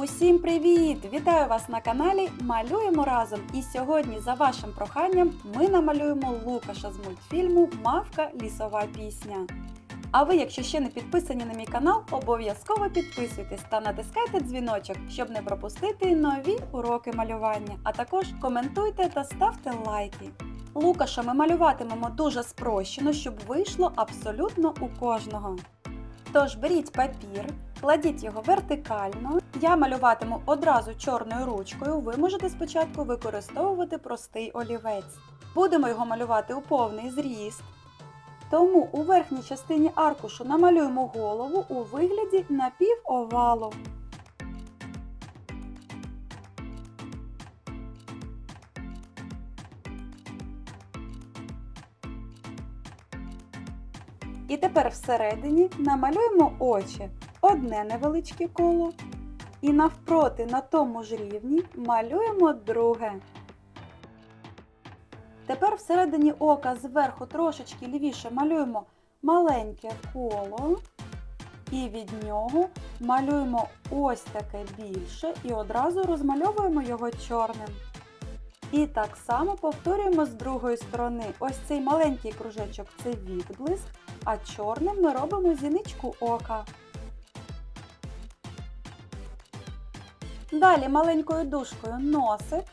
Усім привіт! Вітаю вас на каналі Малюємо разом. І сьогодні, за вашим проханням, ми намалюємо Лукаша з мультфільму Мавка лісова пісня. А ви, якщо ще не підписані на мій канал, обов'язково підписуйтесь та натискайте дзвіночок, щоб не пропустити нові уроки малювання. А також коментуйте та ставте лайки. Лукаша ми малюватимемо дуже спрощено, щоб вийшло абсолютно у кожного. Тож беріть папір, кладіть його вертикально. Я малюватиму одразу чорною ручкою. Ви можете спочатку використовувати простий олівець. Будемо його малювати у повний зріст. Тому у верхній частині аркушу намалюємо голову у вигляді напівовалу. І тепер всередині намалюємо очі, одне невеличке коло. І навпроти на тому ж рівні малюємо друге. Тепер всередині ока зверху трошечки лівіше малюємо маленьке коло. І від нього малюємо ось таке більше і одразу розмальовуємо його чорним. І так само повторюємо з другої сторони. Ось цей маленький кружечок це відблиск, а чорним ми робимо зіничку ока. Далі маленькою дужкою носик,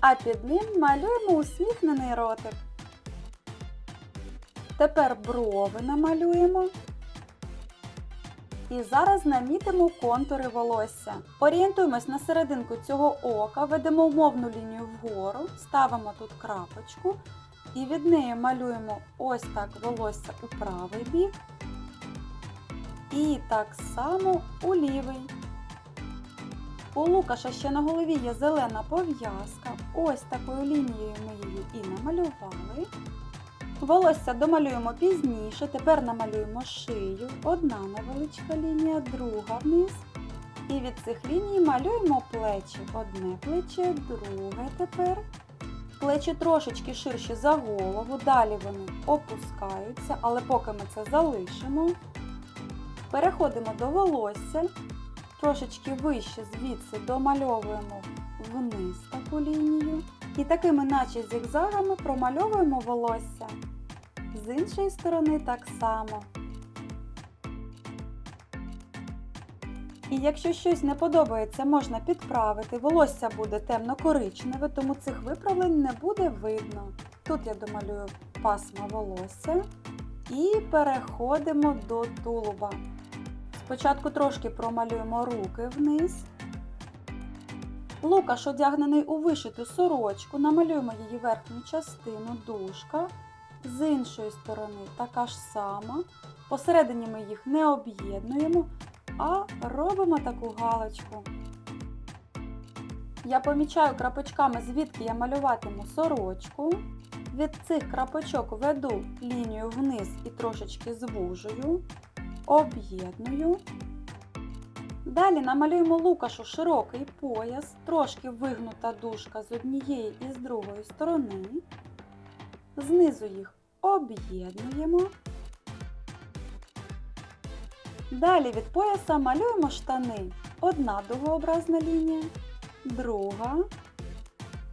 а під ним малюємо усміхнений ротик. Тепер брови намалюємо. І зараз намітимо контури волосся. Орієнтуємось на серединку цього ока, ведемо умовну лінію вгору, ставимо тут крапочку і від неї малюємо ось так волосся у правий бік. І так само у лівий. У Лукаша ще на голові є зелена пов'язка. Ось такою лінією ми її і намалювали. Волосся домалюємо пізніше, тепер намалюємо шию, одна невеличка лінія, друга вниз. І від цих ліній малюємо плечі. Одне плече, друге тепер. Плечі трошечки ширші за голову, далі вони опускаються, але поки ми це залишимо. Переходимо до волосся, трошечки вище звідси домальовуємо вниз таку лінію. І такими, наче зігзагами, промальовуємо волосся. З іншої сторони так само. І якщо щось не подобається, можна підправити. Волосся буде темно-коричневе, тому цих виправлень не буде видно. Тут я домалюю пасма волосся і переходимо до тулуба. Спочатку трошки промалюємо руки вниз. Лукаш одягнений у вишиту сорочку, намалюємо її верхню частину, дужка. З іншої сторони така ж сама. Посередині ми їх не об'єднуємо, а робимо таку галочку. Я помічаю крапочками, звідки я малюватиму сорочку. Від цих крапочок веду лінію вниз і трошечки звужую, об'єдную. Далі намалюємо лукашу широкий пояс, трошки вигнута дужка з однієї і з другої сторони. Знизу їх об'єднуємо. Далі від пояса малюємо штани. Одна дугообразна лінія, друга.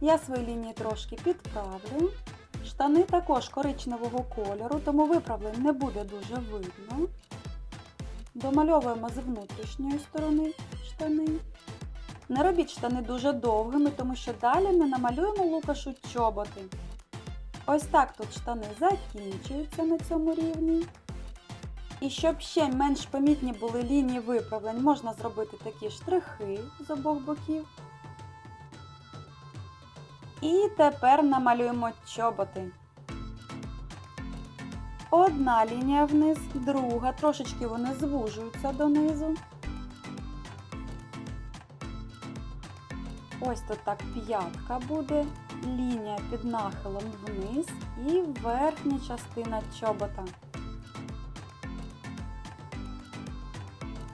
Я свої лінії трошки підправлю. Штани також коричневого кольору, тому виправлень не буде дуже видно. Домальовуємо з внутрішньої сторони штани. Не робіть штани дуже довгими, тому що далі ми намалюємо лукашу чоботи. Ось так тут штани закінчуються на цьому рівні. І щоб ще менш помітні були лінії виправлень, можна зробити такі штрихи з обох боків. І тепер намалюємо чоботи. Одна лінія вниз, друга, трошечки вони звужуються донизу. Ось тут так п'ятка буде, лінія під нахилом вниз і верхня частина чобота.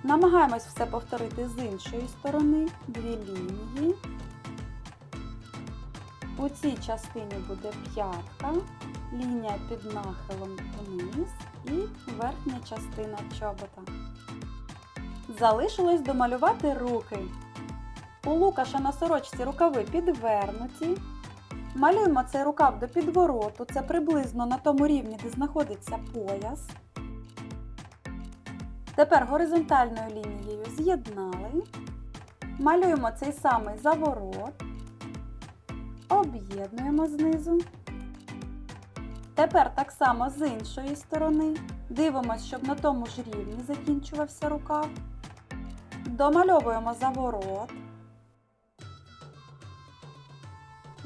Намагаємось все повторити з іншої сторони, дві лінії. У цій частині буде п'ятка, лінія під нахилом вниз і верхня частина чобота. Залишилось домалювати руки. У Лукаша на сорочці рукави підвернуті. Малюємо цей рукав до підвороту, це приблизно на тому рівні, де знаходиться пояс. Тепер горизонтальною лінією з'єднали. Малюємо цей самий заворот. Об'єднуємо знизу. Тепер так само з іншої сторони. Дивимось, щоб на тому ж рівні закінчувався рукав. Домальовуємо заворот.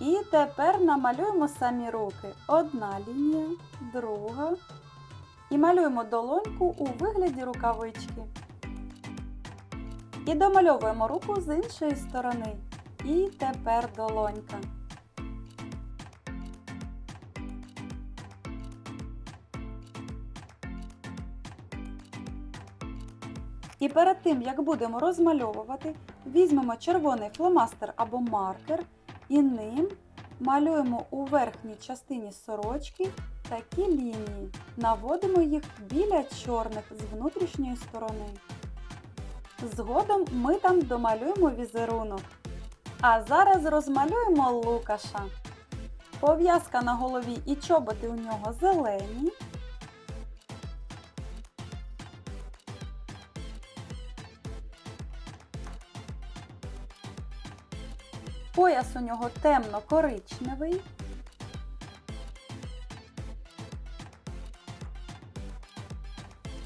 І тепер намалюємо самі руки. Одна лінія, друга. І малюємо долоньку у вигляді рукавички. І домальовуємо руку з іншої сторони. І тепер долонька. І перед тим, як будемо розмальовувати, візьмемо червоний фломастер або маркер і ним малюємо у верхній частині сорочки такі лінії. Наводимо їх біля чорних з внутрішньої сторони. Згодом ми там домалюємо візерунок. А зараз розмалюємо Лукаша. Пов'язка на голові і чоботи у нього зелені. Пояс у нього темно-коричневий.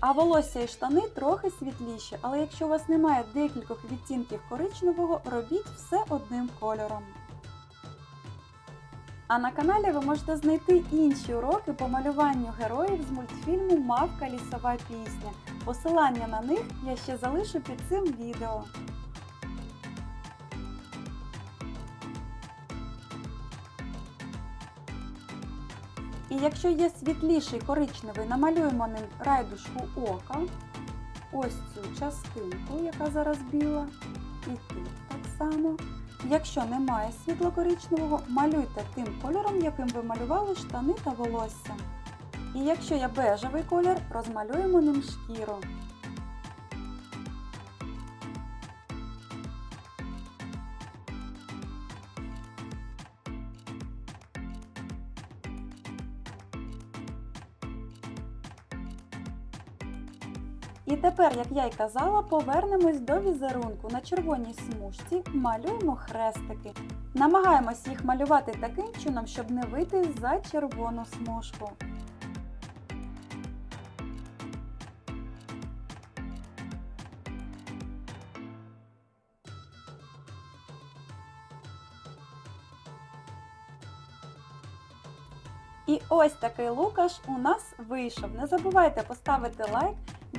А волосся і штани трохи світліші, але якщо у вас немає декількох відтінків коричневого, робіть все одним кольором. А на каналі ви можете знайти інші уроки по малюванню героїв з мультфільму Мавка лісова пісня. Посилання на них я ще залишу під цим відео. І якщо є світліший коричневий, намалюємо ним райдушку ока. Ось цю частинку, яка зараз біла. І тут так само. Якщо немає світло-коричневого, малюйте тим кольором, яким ви малювали штани та волосся. І якщо є бежевий колір, розмалюємо ним шкіру. І тепер, як я й казала, повернемось до візерунку. На червоній смужці малюємо хрестики. Намагаємось їх малювати таким чином, щоб не вийти за червону смужку. І ось такий лукаш у нас вийшов. Не забувайте поставити лайк.